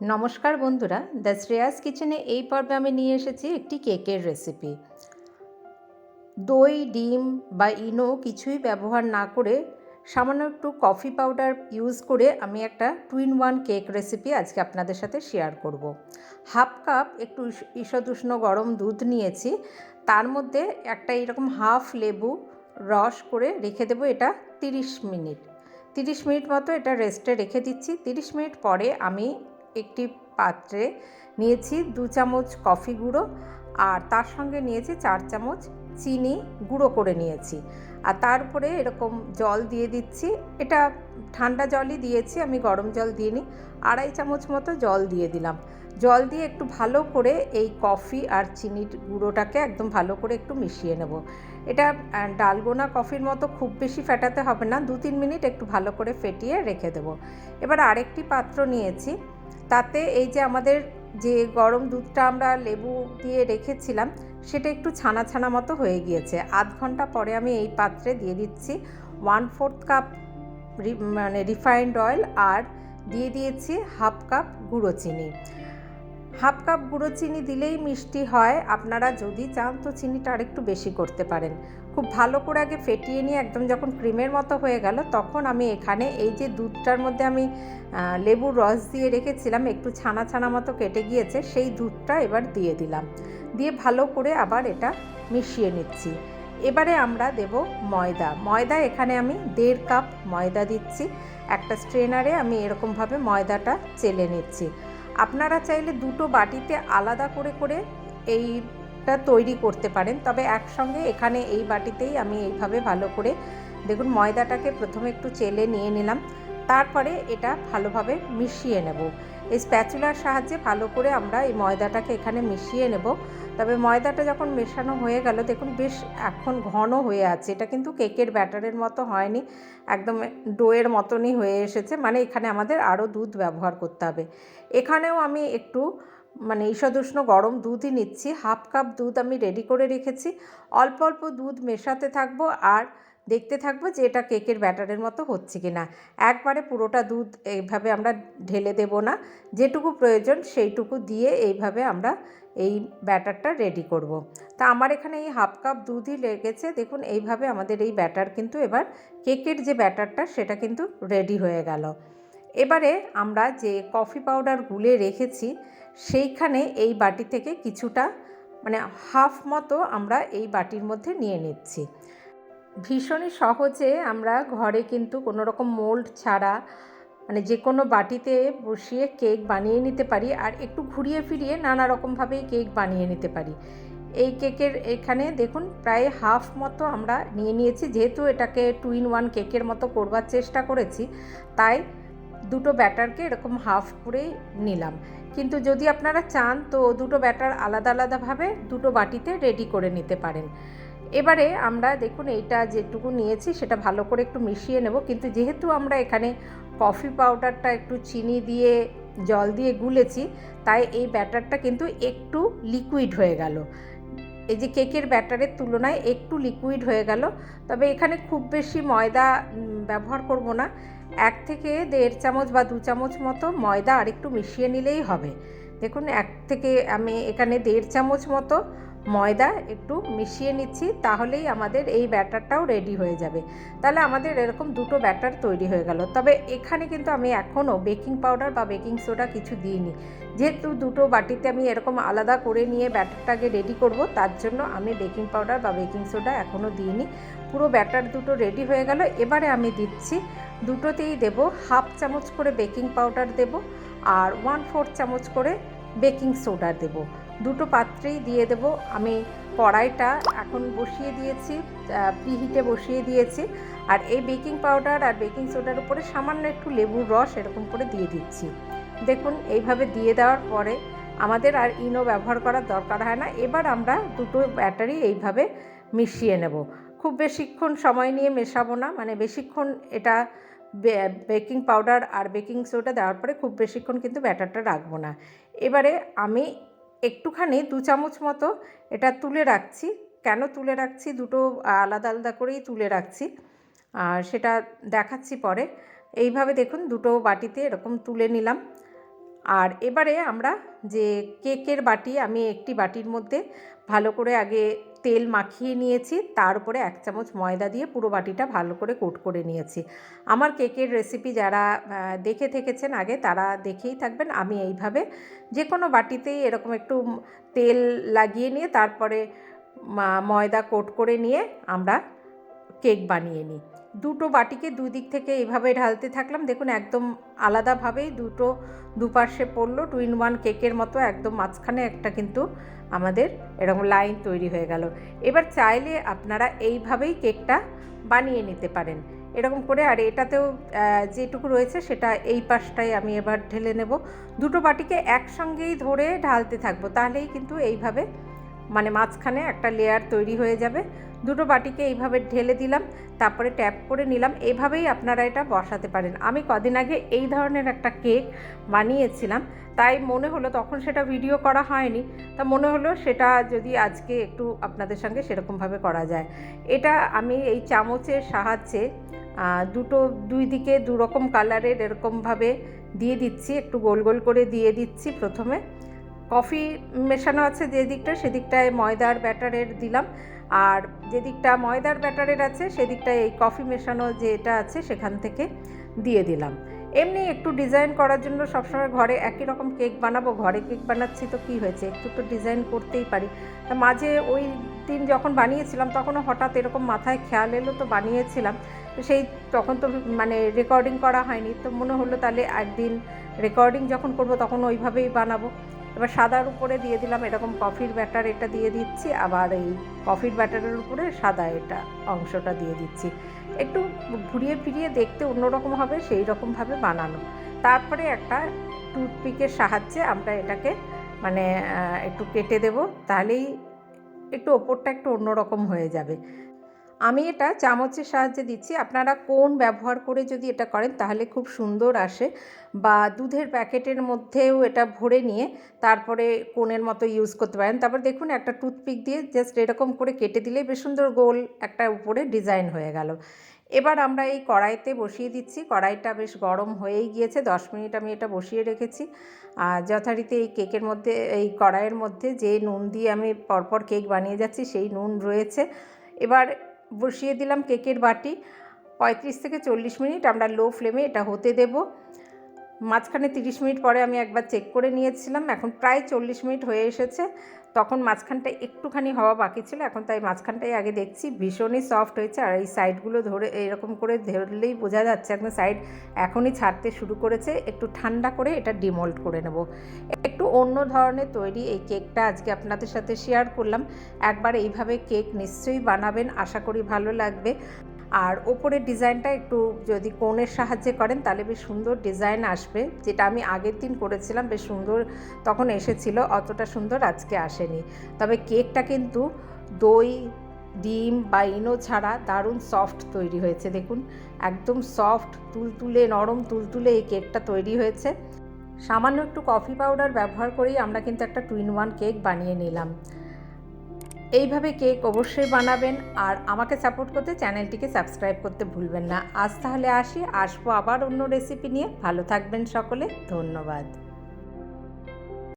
নমস্কার বন্ধুরা, দ্য শ্রেয়াস কিচেনে এই পর্বে আমি নিয়ে এসেছি একটি কেকের রেসিপি। দই, ডিম বা ইনো কিছুই ব্যবহার না করে সামান্য একটু কফি পাউডার ইউজ করে আমি একটা two in one cake recipe আজকে আপনাদের সাথে শেয়ার করব। হাফ কাপ একটু ঈষদুষ্ণ গরম দুধ নিয়েছি, তার মধ্যে একটা এরকম হাফ লেবু রস করে রেখে দেবো এটা তিরিশ মিনিট। তিরিশ মিনিট মতো এটা রেস্টে রেখে দিচ্ছি। তিরিশ মিনিট পরে আমি একটি পাত্রে নিয়েছি দু চামচ কফি গুঁড়ো আর তার সঙ্গে নিয়েছি চার চামচ চিনি গুঁড়ো করে নিয়েছি। আর তারপরে এরকম জল দিয়ে দিচ্ছি। এটা ঠান্ডা জলই দিয়েছি, আমি গরম জল দিইনি, আড়াই চামচ মতো জল দিয়ে দিলাম। জল দিয়ে একটু ভালো করে এই কফি আর চিনির গুঁড়োটাকে একদম ভালো করে একটু মিশিয়ে নেব। এটা ডালগোনা কফির মতো খুব বেশি ফেটাতে হবে না, দু তিন মিনিট একটু ভালো করে ফেটিয়ে রেখে দেবো। এবার আরেকটি পাত্র নিয়েছি তাতে এই যে আমাদের যে গরম দুধটা আমরা লেবু দিয়ে রেখেছিলাম, সেটা একটু ছানা ছানা মতো হয়ে গিয়েছে। আধ ঘণ্টা পরে আমি এই পাত্রে দিয়ে দিচ্ছি ওয়ান ফোর্থ কাপ মানে রিফাইন্ড অয়েল আর দিয়ে দিয়েছি হাফ কাপ গুঁড়ো চিনি। হাফ কাপ গুঁড়ো চিনি দিলেই মিষ্টি হয়। আপনারা যদি চান তো চিনিটা আরেকটু বেশি করতে পারেন। খুব ভালো করে আগে ফেটিয়ে নিয়ে একদম যখন ক্রিমের মতো হয়ে গেল, তখন আমি এখানে এই যে দুধটার মধ্যে আমি লেবুর রস দিয়ে রেখেছিলাম, একটু ছানা ছানা মতো কেটে গিয়েছে, সেই দুধটা এবার দিয়ে দিলাম। দিয়ে ভালো করে আবার এটা মিশিয়ে নিচ্ছি। এবারে আমরা দেব ময়দা। ময়দা এখানে আমি দেড় কাপ ময়দা দিচ্ছি। একটা স্ট্রেনারে আমি এরকমভাবে ময়দাটা চেলে নিচ্ছি। আপনারা চাইলে দুটো বাটিতে আলাদা করে করে এইটা তৈরি করতে পারেন। তবে একসঙ্গে এখানে এই বাটিতেই আমি এইভাবে ভালো করে, দেখুন ময়দাটাকে প্রথমে একটু চেলে নিয়ে নিলাম। তারপরে এটা ভালোভাবে মিশিয়ে নেব। এই স্প্যাচুলার সাহায্যে ভালো করে আমরা এই ময়দাটাকে এখানে মিশিয়ে নেব। তবে ময়দাটা যখন মেশানো হয়ে গেল, দেখুন বেশ এখন ঘন হয়ে আছে। এটা কিন্তু কেকের ব্যাটারের মতো হয়নি, একদম ডোয়ের মতনই হয়ে এসেছে। মানে এখানে আমাদের আরও দুধ ব্যবহার করতে হবে। এখানেও আমি একটু মানে ঈষদুষ্ণ গরম দুধই নিচ্ছি। হাফ কাপ দুধ আমি রেডি করে রেখেছি। অল্প অল্প দুধ মেশাতে থাকব আর দেখতে থাকব যে এটা কেকের ব্যাটারের মতো হচ্ছে কি না একবারে পুরোটা দুধ এইভাবে আমরা ঢেলে দেব না। যেটুকু প্রয়োজন সেইটুকু দিয়ে এইভাবে আমরা এই ব্যাটারটা রেডি করব। তা আমার এখানে এই হাফ কাপ দুধই লেগেছে। দেখুন, এইভাবে আমাদের এই ব্যাটার কিন্তু এবার কেকের যে ব্যাটারটা সেটা কিন্তু রেডি হয়ে গেল। এবারে আমরা যে কফি পাউডার গুলে রেখেছি, সেইখানে এই বাটি থেকে কিছুটা মানে হাফ মতো আমরা এই বাটির মধ্যে নিয়ে নিচ্ছি। ভীষণই সহজে আমরা ঘরে কিন্তু কোনো রকম মোল্ড ছাড়া মানে যে কোনো বাটিতে বসিয়ে কেক বানিয়ে নিতে পারি আর একটু ঘুরিয়ে ফিরিয়ে নানা রকমভাবেই কেক বানিয়ে নিতে পারি। এই কেকের এখানে দেখুন প্রায় হাফ মতো আমরা নিয়ে নিয়েছি, যেহেতু এটাকে টু ইন ওয়ান কেকের মতো করবার চেষ্টা করেছি, তাই দুটো ব্যাটারকে এরকম হাফ করেই নিলাম। কিন্তু যদি আপনারা চান তো দুটো ব্যাটার আলাদা আলাদাভাবে দুটো বাটিতে রেডি করে নিতে পারেন। এবারে আমরা দেখুন এইটা যেটুকু নিয়েছি সেটা ভালো করে একটু মিশিয়ে নেব। কিন্তু যেহেতু আমরা এখানে কফি পাউডারটা একটু চিনি দিয়ে, জল দিয়ে গুলেছি, তাই এই ব্যাটারটা কিন্তু একটু লিকুইড হয়ে গেল। এই যে কেকের ব্যাটারের তুলনায় একটু লিকুইড হয়ে গেল। তবে এখানে খুব বেশি ময়দা ব্যবহার করব না। এক থেকে দেড় চামচ বা দু চামচ মতো ময়দা আর একটু মিশিয়ে নিলেই হবে। দেখুন, এক থেকে আমি এখানে দেড় চামচ মতো ময়দা একটু মিশিয়ে নিচ্ছি, তাহলেই আমাদের এই ব্যাটারটাও রেডি হয়ে যাবে। তাহলে আমাদের এরকম দুটো ব্যাটার তৈরি হয়ে গেল। তবে এখানে কিন্তু আমি এখনও বেকিং পাউডার বা বেকিং সোডা কিছু দিইনি। যেহেতু দুটো বাটিতে আমি এরকম আলাদা করে নিয়ে ব্যাটারটাকে রেডি করব, তার জন্য আমি বেকিং পাউডার বা বেকিং সোডা এখনও দিইনি। পুরো ব্যাটার দুটো রেডি হয়ে গেল। এবারে আমি দিচ্ছি, দুটোতেই দেব হাফ চামচ করে বেকিং পাউডার দেব আর ওয়ান ফোর্থ চামচ করে বেকিং সোডা দেব। দুটো পাত্রেই দিয়ে দেব। আমি কড়াইটা এখন বসিয়ে দিয়েছি প্রিহিটে বসিয়ে দিয়েছি। আর এই বেকিং পাউডার আর বেকিং সোডার উপরে সামান্য একটু লেবুর রস এরকম করে দিয়ে দিচ্ছি। দেখুন, এইভাবে দিয়ে দেওয়ার পরে আমাদের আর ইনো ব্যবহার করার দরকার হয় না। এবার আমরা দুটো ব্যাটারি এইভাবে মিশিয়ে নেব। খুব বেশিক্ষণ সময় নিয়ে মেশাবো না মানে বেশিক্ষণ এটা বেকিং পাউডার আর বেকিং সোডা দেওয়ার পরে খুব বেশিক্ষণ কিন্তু ব্যাটারটা রাখব না। এবারে আমি একটুখানি দু চামচ মতো এটা তুলে রাখছি। কেন তুলে রাখছি? দুটো আলাদা আলাদা করেই তুলে রাখছি। আর সেটা দেখাচ্ছি পরে। এইভাবে দেখুন, দুটো বাটিতে এরকম তুলে নিলাম। আর এবারে আমরা যে কেকের বাটি, আমি একটি বাটির মধ্যে ভালো করে আগে তেল মাখিয়ে নিয়েছি তার উপরে এক চামচ ময়দা দিয়ে পুরো বাটিটা ভালো করে কোট করে নিয়েছি। আমার কেকের রেসিপি যারা দেখে থেকেছেন আগে, তারা দেখেই থাকবেন। আমি এইভাবে যে কোনো বাটিতেই এরকম একটু তেল লাগিয়ে নিয়ে, তারপরে ময়দা কোট করে নিয়ে আমরা কেক বানিয়ে নিই। দুটো বাটিকে দুই দিক থেকে এইভাবে ঢালতে থাকলাম। দেখুন, একদম আলাদাভাবেই দুটো দুপাশে পড়ল টু ইন ওয়ান কেকের মতো, একদম মাঝখানে একটা কিন্তু আমাদের এরকম লাইন তৈরি হয়ে গেল। এবার চাইলে আপনারা এইভাবেই কেকটা বানিয়ে নিতে পারেন। এরকম করে, আর এটাতেও যেটুকু রয়েছে সেটা এই পাশটাই আমি এবার ঢেলে নেব। দুটো বাটিকে একসঙ্গেই ধরে ঢালতে থাকব, তাহলেই কিন্তু এইভাবে মানে মাঝখানে একটা লেয়ার তৈরি হয়ে যাবে। দুটো বাটিকে এইভাবে ঢেলে দিলাম, তারপরে ট্যাপ করে নিলাম। এভাবেই আপনারা এটা বসাতে পারেন। আমি কদিন আগে এই ধরনের একটা কেক বানিয়েছিলাম, তাই মনে হলো তখন সেটা ভিডিও করা হয়নি। তা মনে হলো সেটা যদি আজকে একটু আপনাদের সঙ্গে সেরকমভাবে করা যায়। এটা আমি এই চামচের সাহায্যে দুটো, দুই দিকে দু রকম কালারের এরকমভাবে দিয়ে দিচ্ছি। একটু গোল গোল করে দিয়ে দিচ্ছি প্রথমে। কফি মেশানো আছে যে দিকটা সেদিকটায় ময়দার ব্যাটারের দিলাম। আর যে দিকটা ময়দার ব্যাটারের আছে সেদিকটায় এই কফি মেশানো যেটা আছে, সেখান থেকে দিয়ে দিলাম। এমনি একটু ডিজাইন করার জন্য সবসময় ঘরে একই রকম কেক বানাবো, ঘরে কেক বানাচ্ছি তো কী হয়েছে? একটু তো ডিজাইন করতেই পারি। তা মাঝে ওই দিন যখন বানিয়েছিলাম, তখনও হঠাৎ এরকম মাথায় খেয়াল এলো তো বানিয়েছিলাম। সেই তখন তো মানে রেকর্ডিং করা হয়নি। তো মনে হলো তাহলে একদিন রেকর্ডিং যখন করব, তখন ওইভাবেই বানাবো। এবার সাদার উপরে দিয়ে দিলাম এরকম কফির ব্যাটার এটা দিয়ে দিচ্ছি, আবার এই কফির ব্যাটারের উপরে সাদা এটা অংশটা দিয়ে দিচ্ছি। একটু ঘুরিয়ে ফিরিয়ে দেখতে অন্যরকম হবে, সেই রকমভাবে বানানো। তারপরে একটা টুথপিকের সাহায্যে আমরা এটাকে মানে একটু কেটে দেব, তাহলেই একটু ওপরটা একটু অন্যরকম হয়ে যাবে। আমি এটা চামচের সাহায্যে দিচ্ছি। আপনারা কোন ব্যবহার করে যদি এটা করেন, তাহলে খুব সুন্দর আসে। বা দুধের প্যাকেটের মধ্যেও এটা ভরে নিয়ে তারপরে কোণের মতো ইউজ করতে পারেন। তারপর দেখুন, একটা টুথপিক দিয়ে জাস্ট এরকম করে কেটে দিলেই বেশ সুন্দর গোল একটা উপরে ডিজাইন হয়ে গেল। এবার আমরা এই কড়াইতে বসিয়ে দিচ্ছি। কড়াইটা বেশ গরম হয়েই গিয়েছে। দশ মিনিট আমি এটা বসিয়ে রেখেছি। আর যথারীতি এই কেকের মধ্যে, এই কড়াইয়ের মধ্যে যে নুন দিয়ে আমি পরপর কেক বানিয়ে যাচ্ছি, সেই নুন রয়েছে। এবার বসিয়ে দিলাম কেকের বাটি। পঁয়ত্রিশ থেকে চল্লিশ মিনিট আমরা লো ফ্লেমে এটা হতে দেব। মাঝখানে তিরিশ মিনিট পরে আমি একবার চেক করে নিয়েছিলাম, এখন প্রায় চল্লিশ মিনিট হয়ে এসেছে। তখন মাঝখানটা একটুখানি হওয়া বাকি ছিল, এখন তাই মাঝখানটাই আগে দেখছি। ভীষণই সফট হয়েছে আর এই সাইডগুলো ধরে এরকম করে ধরলেই বোঝা যাচ্ছে একদম সাইড এখনই ছাড়তে শুরু করেছে। একটু ঠান্ডা করে এটা ডিমোল্ড করে নেব। একটু অন্য ধরনের তৈরি এই কেকটা আজকে আপনাদের সাথে শেয়ার করলাম। একবার এইভাবে কেক নিশ্চয়ই বানাবেন, আশা করি ভালো লাগবে। আর ওপরের ডিজাইনটা একটু যদি কোণের সাহায্যে করেন, তাহলে বেশ সুন্দর ডিজাইন আসবে। যেটা আমি আগের দিন করেছিলাম, বেশ সুন্দর তখন এসেছিল, অতটা সুন্দর আজকে আসেনি। তবে কেকটা কিন্তু দই, ডিম বা ইনো ছাড়া দারুণ সফট তৈরি হয়েছে, দেখুন। একদম সফট, তুলতুলে, নরম তুলতুলে এই কেকটা তৈরি হয়েছে। সামান্য একটু কফি পাউডার ব্যবহার করেই আমরা কিন্তু একটা টু ইন ওয়ান কেক বানিয়ে নিলাম। এইভাবে কেক অবশ্যই বানাবেন আর আমাকে সাপোর্ট করতে চ্যানেলটিকে সাবস্ক্রাইব করতে ভুলবেন না। আজ তাহলে আসি, আসব আবার অন্য রেসিপি নিয়ে। ভালো থাকবেন সকলে, ধন্যবাদ।